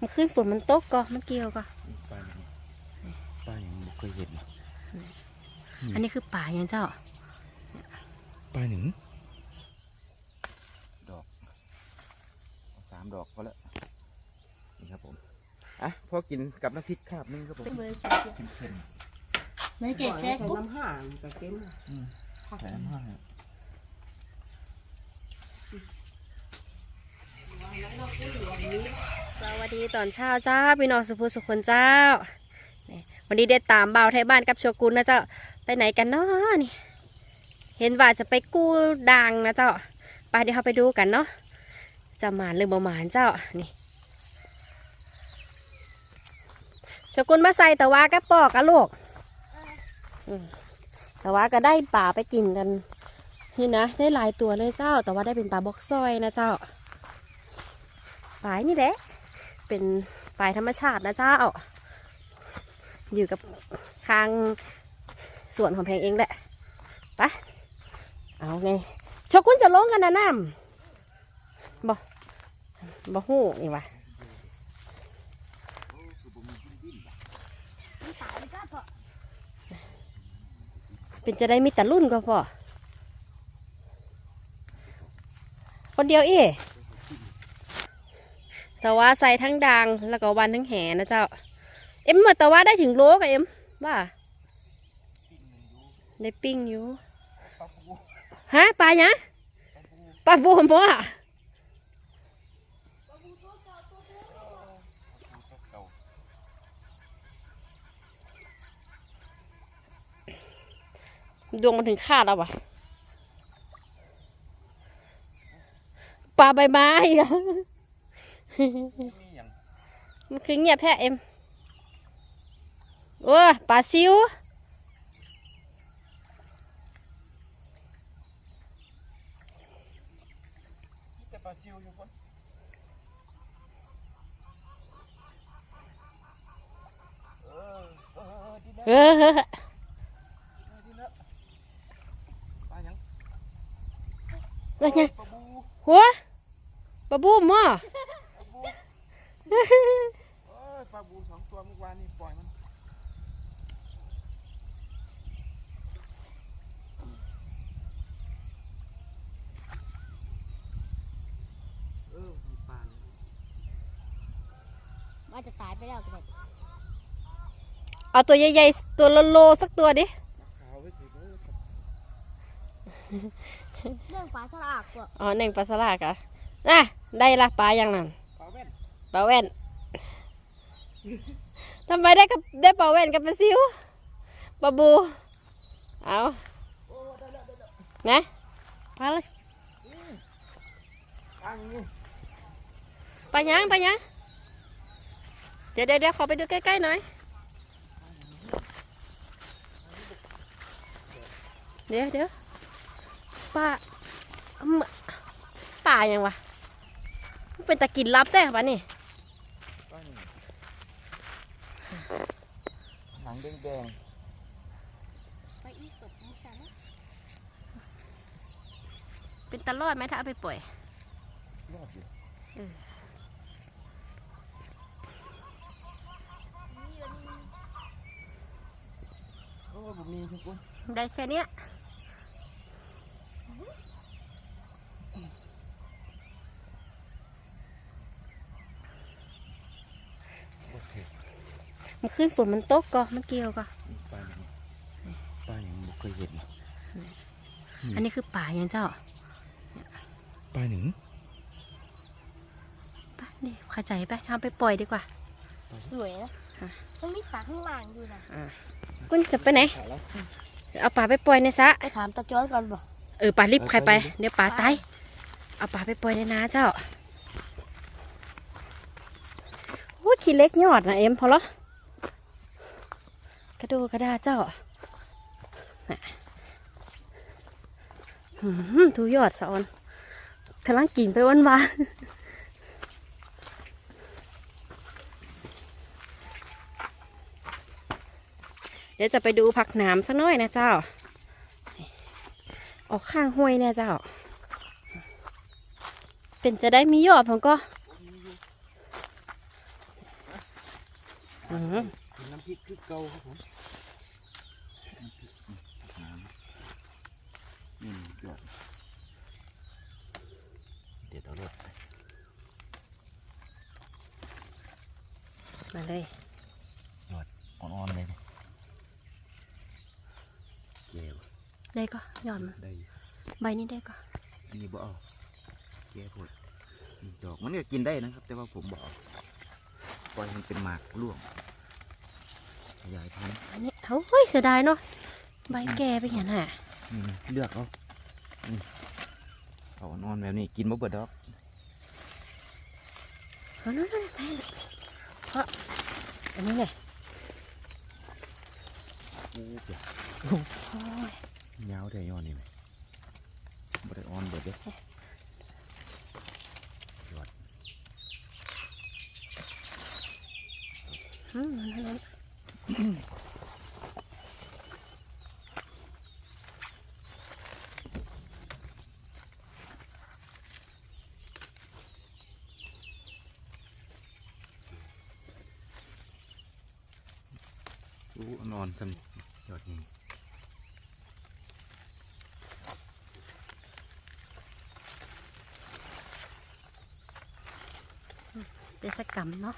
มันขึ้นฝนมันตกก็มันเกี่ยวก็ปลาหนึ่งปลาอย่างบ่เคยเห็นเนาะอันนี้คือป่าอย่างเจ้าปลาหนึ่งดอกเอาสามดอกพอแล้วนี่ครับผมอะพอกินกับน้ำพริกคาบนึงครับผมเค็มไม่เก่งแค่ใส่น้ำห่างแต่เต็มๆอืมใส่น้ำห้า สวัสดีตอนเช้าจ้าพี่น้องสุภูสุคนเจ้า วันนี้ได้ตามเบ่าไทยบ้านกับโชกุนนะเจ้า ไปไหนกันเนาะนี่ เห็นว่าจะไปกู้ดังนะเจ้า ไปเดี๋ยวเราไปดูกันเนาะ จะหมานหรือบ่หมานเจ้า นี่โชกุนมาใส่แต่ว่าก็ปอกอะลูกแต่ว่าก็ได้ป่าไปกินกัน นี่นะ ได้หลายตัวเลยเจ้า แต่ว่าได้เป็นปลาบ็อกซอยนะเจ้าฝายนี่แหละ เป็นฝาธรรมชาตินะเจ้า อยู่กับทางสวนของแพงเองแหละไปเอาไงชกุนจะลงกันนะน้ำบ่บ่หูนี่วะเป็นจะได้มีแต่รุ่นก็พอคนเดียวเอ๊ สว่าใส่ทั้งดังแล้วก็วันทั้งแหนะเจ้า เอ็มมาต่ว่าได้ถึงโลกับเอ็มว่าได้ปิ้งอยู่ฮะปลาหยังปลาบูมบ่ะดวงมันถึงคาดแล้ววะปลาใบไม้อะ มีอย่างมันคือเงียบแพ้เอ็มโอ้ยปลาซิวมีแต่ปลาซิวอยู่คนเออเออดีนะเออเฮ้อดีนะปลาหยังว่าไงปลาบูหัวปลาบูมอะปลาบูเอ้ย ปลาบูสองตัวเมื่อวานนี่ปล่อยมันเออมีปลาเนี่ยว่าจะตายไปแล้วกันเอาตัวใหญ่ๆตัวโลๆสักตัวดิขาวไว้สิเออเรื่องปลาฉลากว่ะอ๋อหนึ่งปลาสลากอะน่ะได้ละปลาอย่างนั้น ปลาแว่นทำไมได้กับได้ปลาแว่นกับปลาซิวปลาบู เอานะปลาเลยป้ายังปลายังเดี๋ยวเดี๋ยวเดี๋ยวขอไปดูใกล้ๆหน่อย เดี๋ยวเดี๋ยวปลาอืมปลายังวะ เป็นตะกินลับแต่ปะนี่ ปลาหนึ่งหนัง แดงไปอีศพมุชันเป็นตะลอดไหมถ้าเอาไปปล่อย ๆรอดอยู่เออโอ้ผมมีทุกคนได้แค่เนี้ย โอเค มันขึ้นฝนมันตกก็มันเกี่ยวก็ปลาหนึ่งปลาอย่างบ่เคยเห็นเนาะอันนี้คือป่าอย่างเจ้าปลาหนึ่งไปนี่เข้าใจไปทำไปปล่อยดีกว่า สวยนะฮะมันมีปลาข้างล่างอยู่นะคุณจะไปไหนขายแล้วเอาป่าไปปล่อยในสระไปถามตาจ้อยก่อนบ่เออป่ารีบใครไปไป เดี๋ยวป่าตายเอาป่าไปปล่อยในนาเจ้าโอ้ยขี้เล็กยอดนะเอ็มพอเหรอกระ ดูกระดาเจ้าถูยอดสอนกำลังกินไปวันวานเดี๋ยวจะไปดูผักหนามสักหน่อยนะเจ้า ออกข้างห้วยเนี่ยเจ้า เป็นจะได้มียอดผมก็อืมกินน้ำพริกคือเกาครับผมน้ำพริกน้ำนี่ยอดเดี๋ยวเราลด มาเลยอ่อนๆเลยนะเกี่ยวได้ก็ยอดมันได้ใบนี้ได้ก็อันนี้บ่เอาแก่ปวดนี่ดอกมันก็กินได้นะครับ แต่ว่าผมบ่เอาปล่อยมันเป็นหมากร่วงขยายพันธุ์อันนี้เฮ้ยเสียดายเนาะใบแก่ไปเห็นห่ะนี่เลือกเอานี่เอานอนแบบนี้กินบ่เบิดดอกเอานั่นนั่นไปเลยเพระอันนี้ไงอู้เปียโอ้ยยาวได้ย้อนนี่ไหมบ่ได้อ่อนเบิดเด้ยอดฮึมนั่นนั่น อู้นอนจังยอดนี่เดสกรรมเนาะ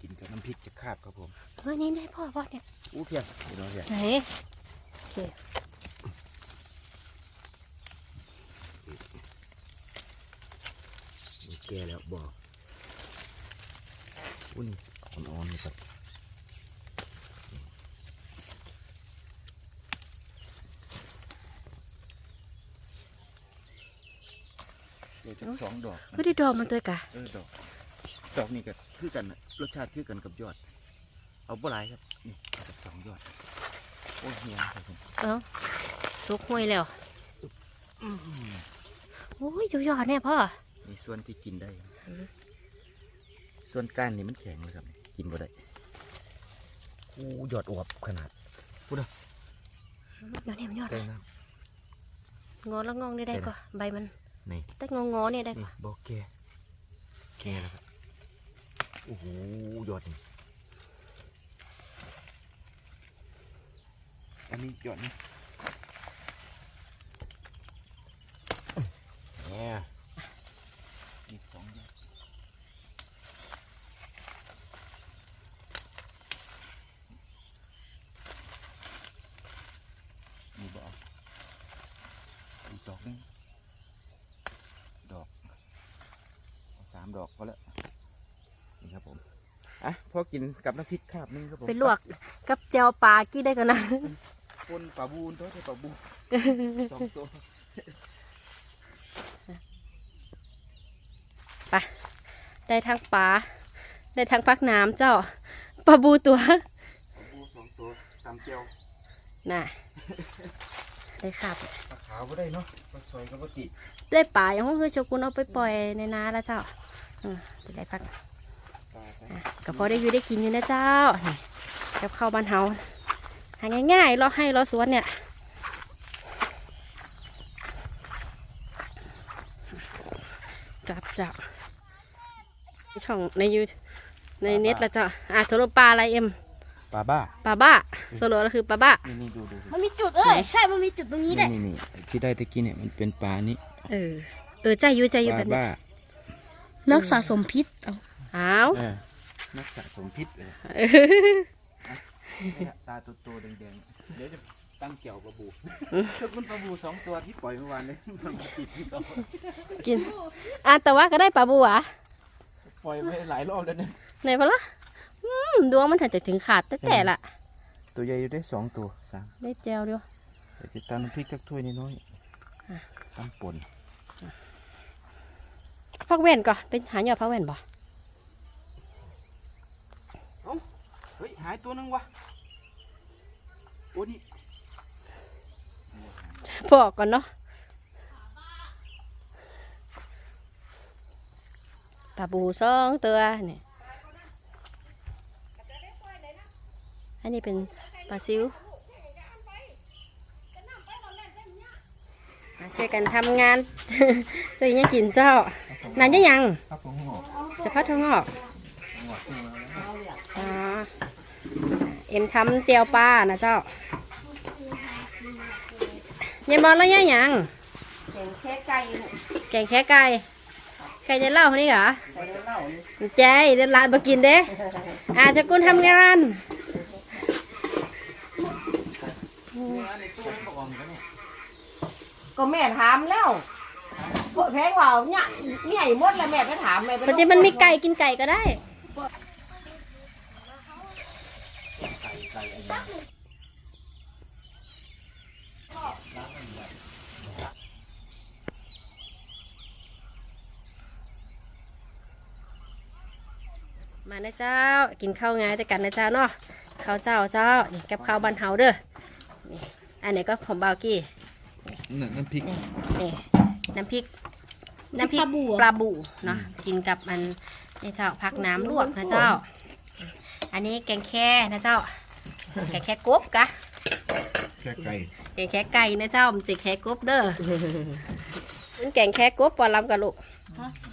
กินกับน้ำพริกจะคาบครับผมเฮ้ยนี่ได้พ่อพ่อเนี่ยอู้เพียงเดี๋ยวเราเพียงไหนโอเคมีแก่แล้วบอก อุ้ยอ่อนๆนี่ครับเดี๋ยวจะสองดอกก็ได้ดอกมันตัวกะเออดอกดอกนี่ก็คือกันน่ะรสชาติคือกันกับยอด เอาบ่หลายครับนี่เอาจากสองยอดโอ้ยเฮียครับผมเอ้าทุกห้วยแล้วโอ้ยอยู่ยอดเนี่ยพ่อมีส่วนที่กินได้อืม ส่วนก้านนี่มันแข็งเลยครับ กินบ่ได้อู้ยอดอวบขนาดยอดเนี่ยมันยอดได้อะนะงอแล้วงองได้ได้ก็ใบมันนี่แต่งองอเนี่ยได้นี่ก็บอกแก่แก่แล้วครับโอ้โหยอดนี่อันนี้ยอดนี่เนี่ยนี่สองยอดนี่บอกอีกดอกหนึงดอก เอาสามดอกพอแล้วนี่ครับผมอะพอกินกับน้ำพริกคาบนึงครับผมไปลวกกับแจวปลากี้ได้กันนะปนปลาบูนตัวที่ปลาบูสองตัวได้ทั้งปลาได้ทั้งพักน้ำเจ้าปลาบูตัวปลาบูสองตัวตำเจียวน่ะได้ครับปลาขาวก็ได้เนาะปลาซอยก็ปกติ ได้ปลาอย่างห้องคือโชกุนเอาไปปล่อยในนาแล้วเจ้าอืมไปได้พักปลาครับอะก็พอได้อยู่ได้กินอยู่นะเจ้านี่กับข้าวบ้านเฮาหาง่ายๆรอให้รอสวนเนี่ยกลับเจ้าช่องในยูในเน็ตแล้วเจ้าอะสรุปปลาอะไรเอ็มปลาบ้าปลาบ้าสรุปก็คือปลาบ้านี่นี่ดูดูดูมันมีจุดเออไหนใช่มันมีจุดตรงนี้นี่ด้วยนี่นี่ที่ได้ตะกี้เนี่ยมันเป็นปลานี้ เออ เออใจอยู่ใจอยู่ปแบลาบนี้บ้านักสะสมพิษเอาอ้าวเออนักสะสมพิษเลยเออเนี่ยตาโตๆแดงๆเดี๋ยวจะตั้งเกี่ยวปลาบูถ้าคุณปลาบูสองตัวที่ปล่อยเมื่อวานเลยมันมาติดที่เรากินอะแต่ว่าก็ได้ปลาบัวปล่อยไปหลายรอบแล้วเนี่ยไหนพอละอืมดวงมันถัดจะถึงขาดแต่แต่ละตัวใหญ่อยู่ได้สองตัวสามได้แจวเดียวเดี๋ยวจะตำน้ำพริกสักถ้วยน้อยอะๆ ตำป่นพักแว่นก่อนเป็นหาหยอดพักแว่นบ่เฮ้ยหายตัวนึงวะโอ้นี่พอกก่อนเนาะปลาบูสองตัวเนี่ยอันนี้เป็นปลาซิวมา ช่วยกันทำงาน จะยังกินเจ้า นานยังยังจะพัดทางออกอ๋อเอ็มทำเตียวปลานะเจ้าเยังบอลแล้วยังยังแข่งแค่ไก่แกงแค่ไก่ไก่จะเล่าคนนี้เหรอไก่เหล้านี่ใจเดินลายมากินเด้อาชกุลทำงานในตู้นั้น กออมกันเนี่ยก็แม่ถามแล้วก็แพงว่าเนี่ยใหญ่หมดแล้วแม่ไปถามแม่ไปปัจจุบันมีไก่กินไก่ก็ได้มานะเจ้ากินข้าวงายด้วยกันนะเจ้าเนาะข้าวเจ้าเจ้านี่กับข้าวบันเฮาเด้อนี่อันนี้ก็ของบาวกี้ นั่นน้ำพริก นี่นี่น้ำพริก น้ำพริกปลาบู่ปลาบูเนาะกินกับมันนี่เจ้าพักน้ำลวกนะเจ้า อันนี้แกงแค่นะเจ้า แกงแค่กบกะ แค่ไก่แกงแค่ไก่นะเจ้ามันจะแค่กบเด้อมันแกงแค่กบปลาลำกับลูก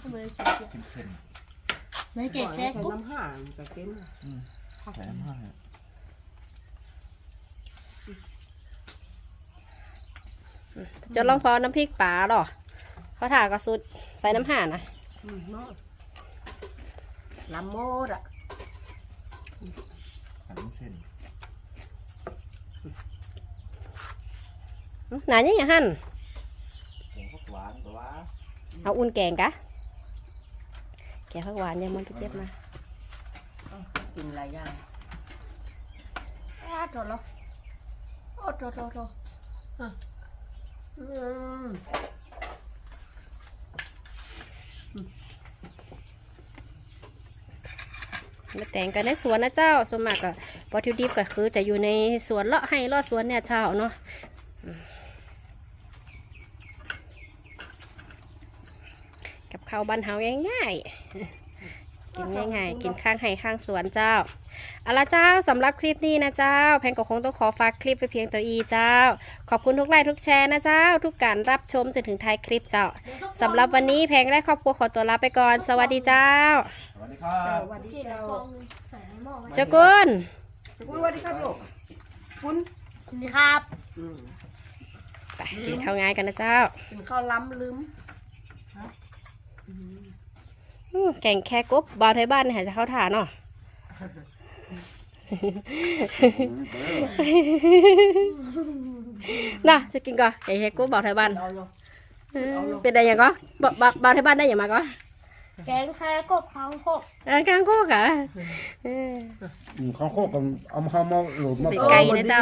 เข้มไม่เก่งแค่ใส่น้ำห่างแต่เต็มๆใส่น้ำห้ จะลองพอน้ำพริกปลาหรอเขาถ่ากระสุดใส่น้ำห่านะลำโมดอะหั่นเส้นอื้อหนาเนี่ยอย่างหั่นแกงผักหวานแต่ว่าเอาอุ่นแกงกะแกงผักหวานยังมันทุกเก็บมากินหลายอย่างอ้าโถแล้วโอ้โถโถโถอะอื มาแต่งกันในสวนนะเจ้าสมากก็วัตถุดิบก็คือจะอยู่ในสวนเลาะให้เลาะสวนเนี่ยเจ้าเนาะกับข้าวบ้านเฮาง่ายๆ กินง่ายๆ กินข้างให้ข้างสวนเจ้าเอาละเจ้าสำหรับคลิปนี้นะเจ้า แพงก็คงต้องขอฝากคลิปไปเพียงตัวอีเจ้า ขอบคุณทุกไลค์ทุกแชร์นะเจ้า ทุกการรับชมจนถึงท้ายคลิปเจ้าสำหรับวันนี้แพงและครอบครัวขอตัวลาไปก่อน สวัสดีเจ้าสวัสดีครับสวัสดีที่เจ้าฟองใส่หม้อไว้เจ้ากุลสวัสดีครับลูกคุณนี่ครับอืมไปกินข้าวงายกันนะเจ้ากินข้าวล้ำลืมอืม แก่งแค่กบบาวไทยบ้านเนี่ยจะเข้าฐานเนาะน่ะจะกินก่อนแก่งแค่กบบาวไทยบ้านเอาเนาะเออเป็นได้ยังก็บ่บ่บาวไทยบ้านได้ยังมาก็แกงแค่กบข้าวโพกเออกลางโคกอะเอออืมเขาโคกกันเอามาเอามาโหลดมาเป็นไก่นะเจ้า